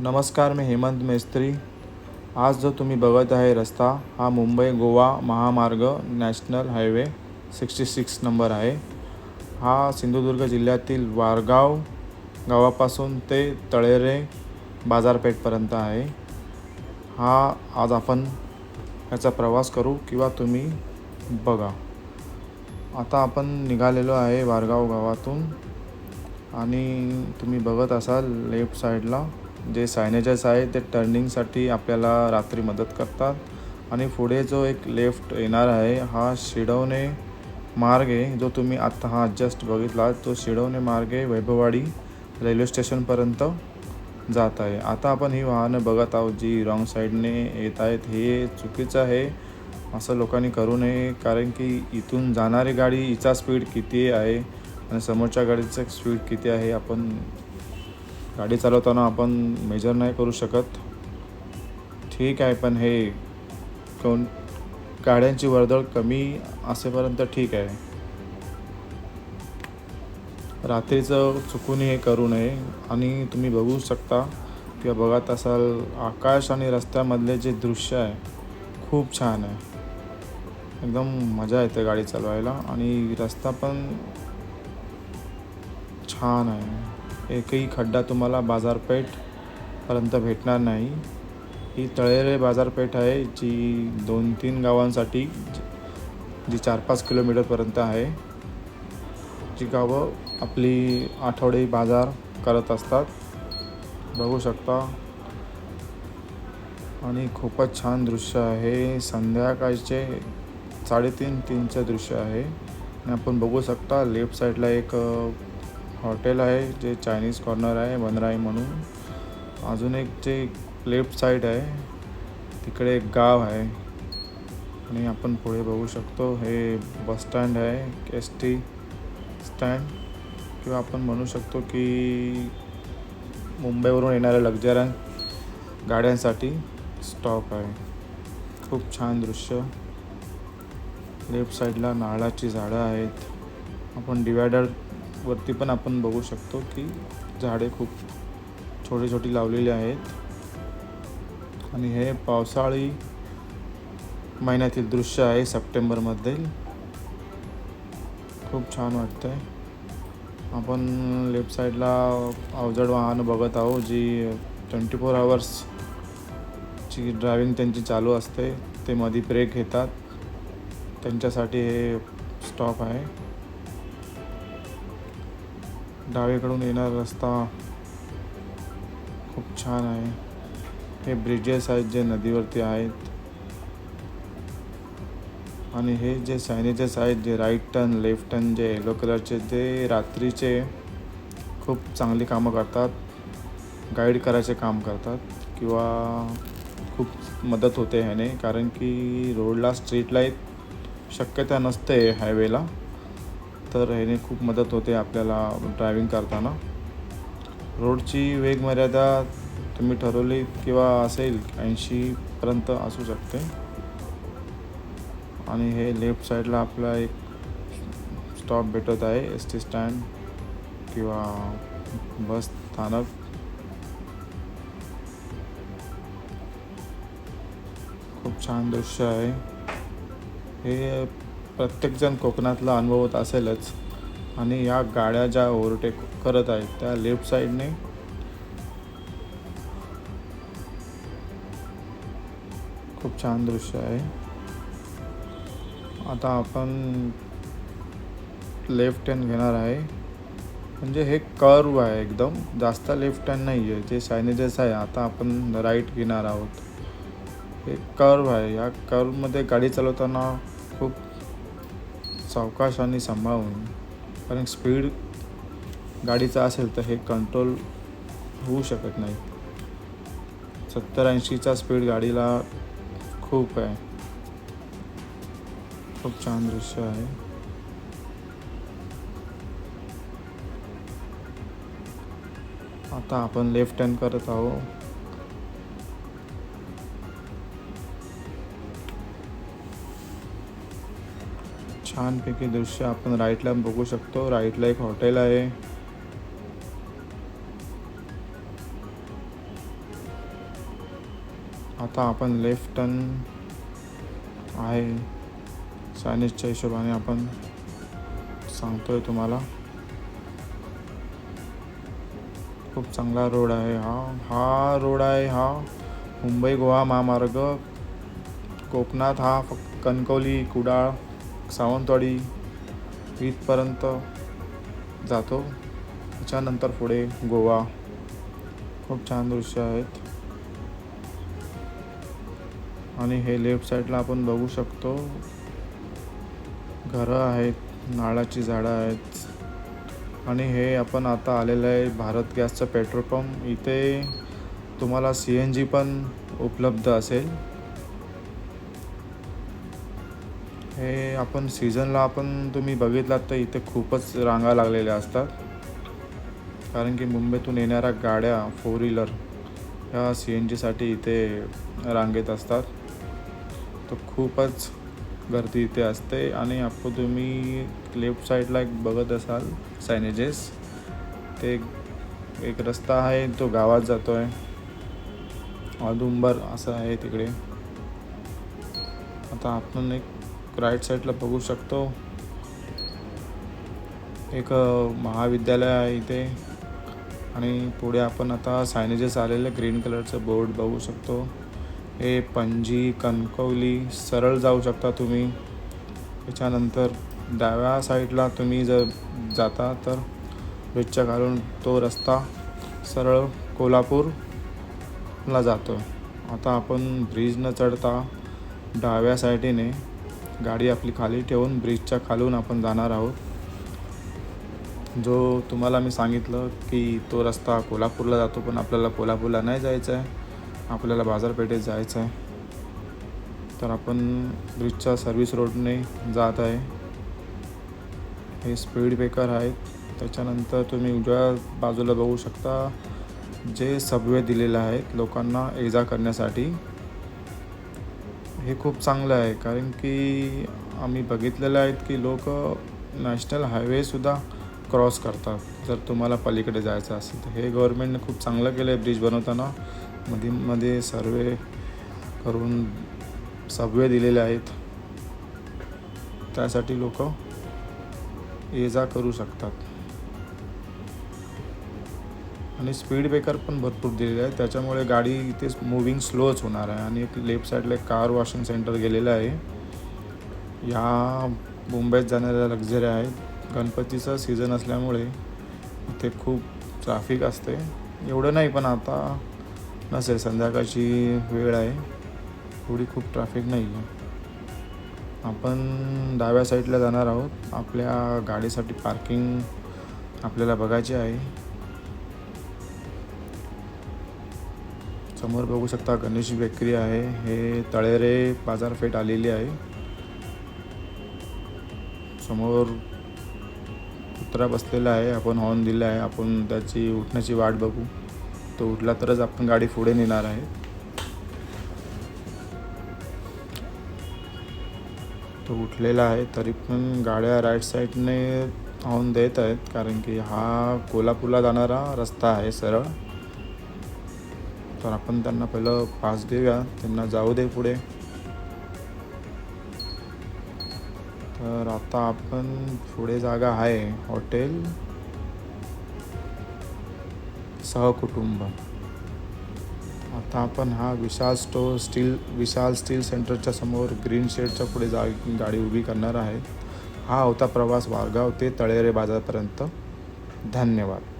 नमस्कार मी हेमंत मेस्त्री. आज जो तुम्ही बघत आहे रस्ता हा मुंबई गोवा महामार्ग national highway sixty six number आहे. हा सिंधुदुर्ग जिल्ह्यातील वारगाव गावापासून ते तळेरे बाजारपेठपर्यंत आहे. हा आज आपण याचा प्रवास करू किंवा तुम्ही बघा. आता आपण निघालेलो आहे वारगाव गावातून आणि तुम्ही बघत असाल लेफ्ट साईडला. जे सायनेजेस आहे ते टर्निंगसाठी आपल्याला रात्री मदत करतात. आणि पुढे जो एक लेफ्ट येणार आहे हा शिडवणे मार्ग आहे जो तुम्ही आत्ता हा जस्ट बघितला तो शिडवणे मार्ग आहे वैभववाडी रेल्वे स्टेशनपर्यंत जात आहे. आता आपण ही वाहनं बघत आहोत जी रॉंग साईडने येत आहेत हे चुकीचं आहे. असं लोकांनी करू नये कारण की इथून जाणारी गाडी हिचा स्पीड किती आहे आणि समोरच्या गाडीचं स्पीड किती आहे आपण गाडी चालवताना आपण मेजर नाही करू शकत. ठीक आहे पण हे कोण गाड्यांची वर्दळ कमी असेपर्यंत ठीक आहे. रात्रीचं चुकून हे करू नये आणि तुम्ही बघू शकता किंवा बघत असाल आकाश आणि रस्त्यामधले जे दृश्य आहे खूप छान आहे. एकदम मजा येते गाडी चालवायला आणि रस्ता पण छान आहे. एकही खड्डा तुम्हाला बाजारपेठपर्यंत भेटणार नाही. ही तळेरे बाजारपेठ आहे जी दोन तीन गावांसाठी जी- चार पाच किलोमीटरपर्यंत आहे. जी गावं आपली आठवडे बाजार करत असतात. बघू शकता. आणि खूपच छान दृश्य आहे. संध्याकाळचे साडेतीन तीनचं दृश्य आहे. आणि आपण बघू शकता लेफ्ट साईडला एक हॉटेल आहे जे चायनीज कॉर्नर आहे वनराई म्हणून. अजून एक जे लेफ्ट साईड आहे तिकडे एक गाव आहे. आणि आपण पुढे बघू शकतो हे बस स्टँड आहे एस टी स्टँड. किंवा आपण म्हणू शकतो की मुंबईवरून येणाऱ्या लक्झऱ्या गाड्यांसाठी स्टॉप आहे. खूप छान दृश्य. लेफ्ट साईडला नारळाची झाडं आहेत. आपण डिवायडर वरती पण आपण बघू शकतो की झाडे खूप छोटी छोटी लावलेली आहेत. आणि हे पावसाळी महिन्यातील दृश्य आहे सप्टेंबरमध्ये खूप छान वाटतं आहे आपण लेफ्ट साईडला अवजड वाहनं बघत आहोत जी ट्वेंटी फोर आवर्सची ड्रायविंग त्यांची चालू असते. ते मध्ये ब्रेक घेतात. त्यांच्यासाठी हे स्टॉप आहे. डावीकडून येणारा रस्ता खूप छान आहे. हे ब्रिजेस आहेत जे नदीवरती आहेत. आणि हे जे सायनेजेस आहेत जे राईट टर्न लेफ्ट टर्न जे येलो कलरचे ते रात्रीचे खूप चांगली कामं करतात. गाईड करायचे काम करतात. किंवा खूप मदत होते ह्याने. कारण की रोडला स्ट्रीट लाइट शक्यता नसते हायवेला तर ह्याने खूप मदत होते आपल्याला ड्रायविंग करताना. रोडची वेगमर्यादा तुम्ही ठरवली किंवा असेल ऐंशीपर्यंत असू शकते. आणि हे लेफ्ट साईडला आपला एक स्टॉप भेटत आहे एस टी स्टँड किंवा बस स्थानक. खूप छान दृश्य आहे. हे प्रत्येकजण कोकणातला अनुभवत असेलच. आणि या गाड्या ज्या ओव्हरटेक करत आहेत त्या लेफ्ट साईडने खूप छान दृश्य आहे. आता आपण लेफ्ट हँड घेणार आहे. म्हणजे हे कर्व आहे एकदम. जास्त लेफ्ट हँड नाही आहे जे सायनेजेस आहे आता आपण राईट घेणार आहोत. हे कर्व आहे. या कर्वमध्ये गाडी चालवताना खूप सावकाश सांभाळून. कारण स्पीड गाडीचा असेल तर हे कंट्रोल होऊ शकत नाही. सत्तर ऐंशीचा स्पीड गाडीला खूप आहे. खूप छान दृश्य आहे. आता आपण लेफ्ट टर्न करत आहोत. छानपैकी दृश्य आपण राईटला बघू शकतो. राईटला एक हॉटेल आहे. आता आपण लेफ्ट टर्न आहे. सायनेजच्या हिशोबाने आपण सांगतोय तुम्हाला. खूप चांगला रोड आहे हा. हा रोड आहे हा मुंबई गोवा महामार्ग. कोकणात हा फक्त कणकवली कुडाळ. सावंतवाडी इथपर्यंत जातो. त्याच्यानंतर पुढे गोवा. खूप छान दृश्य आहेत. आणि हे लेफ्ट साईडला आपण बघू शकतो. घरं आहेत नारळाची झाडं आहेत. आणि हे आपण आता आलेलं आहे भारत गॅसचं पेट्रोल पंप. इथे तुम्हाला सी एन जी पण उपलब्ध असेल. हे आपण सीझनला आपण तुम्ही बघितलात तर इथे खूपच रांगा लागलेल्या असतात. कारण की मुंबईतून येणाऱ्या गाड्या फोर व्हीलर ह्या सी एन जीसाठी इथे रांगेत असतात. तर खूपच गर्दी इथे असते आणि आपण तुम्ही लेफ्ट साईडला एक बघत असाल सायनेजेस ते एक- एक रस्ता आहे तो गावात जातो आहे औदुंबर असं आहे तिकडे. आता आपण एक राईट साईडला बघू शकतो. एक महाविद्यालय आहे इथे. आणि पुढे आपण आता सायनेजेस आलेलं ग्रीन कलरचं बोर्ड बघू शकतो. हे पणजी कणकवली सरळ जाऊ शकता तुम्ही. त्याच्यानंतर डाव्या साईडला तुम्ही जर जाता तर ब्रिजच्या घालून तो रस्ता सरळ कोल्हापूरला जातो आता आपण ब्रिज न चढता डाव्या साईडीने गाडी आपली खाली ठेवून ब्रिजच्या खालून आपण जाणार आहोत. जो तुम्हाला मी सांगितलं की तो रस्ता कोल्हापूरला जातो पण आपल्याला कोल्हापूरला नाही जायचं आहे आपल्याला बाजारपेठेत जायचं आहे तर आपण ब्रिजच्या सर्व्हिस रोडने जात आहे. हे स्पीड ब्रेकर आहेत. त्याच्यानंतर तुम्ही उजव्या बाजूला बघू शकता. जे सबवे दिलेले आहेत लोकांना ये जा करण्यासाठी. हे खूप चांगलं आहे कारण की आम्ही बघितलेलं आहेत की लोक नॅशनल हायवेसुद्धा क्रॉस करतात. जर तुम्हाला पलीकडे जायचं असेल तर. हे गव्हर्मेंटने खूप चांगलं केलं आहे ब्रिज बनवताना. मध्ये मध्ये सर्वे करून सबवे दिलेले आहेत. त्यासाठी लोक ये जा करू शकतात. आणि स्पीड ब्रेकर पण भरपूर दिलेले आहे. त्याच्यामुळे गाडी इथे मुव्हिंग स्लोच होणार आहे. आणि एक लेफ्ट साईडला एक कार वॉशिंग सेंटर गेलेलं आहे. या मुंबईत जाणाऱ्या लक्झरी आहेत. गणपतीचा सीझन असल्यामुळे इथे खूप ट्रॅफिक असते. एवढं नाही पण आता नसेल. संध्याकाळची वेळ आहे. थोडी खूप ट्रॅफिक नाही आहे. आपण डाव्या साईडला जाणार आहोत. आपल्या गाडीसाठी पार्किंग आपल्याला बघायची आहे. समोर बघू शकता गणेश बेकरी आहे. हे तळेरे बाजारपेठ आलेली आहे. समोर कुत्रा बसलेला आहे. आपण हॉर्न दिला आहे. आपण त्याची उठण्याची वाट बघू. तो उठला तरच आपण गाडी पुढे नेणार आहे. तो उठलेला आहे. तरी पण गाड्या राईट साईडने हॉर्न देत आहेत. कारण की हा कोल्हापूरला जाणारा रस्ता आहे सरळ. तर आपण त्यांना पहिलं पास देऊया. त्यांना जाऊ दे पुढे. तर आता आपण पुढे जागा आहे. हॉटेल सहकुटुंब. आता आपण हा Vishal store steel Vishal steel सेंटरच्या समोर ग्रीन शेडच्या पुढे जा गाडी उभी करणार आहे. हा होता प्रवास वारगाव ते तळेरे बाजारपर्यंत. धन्यवाद.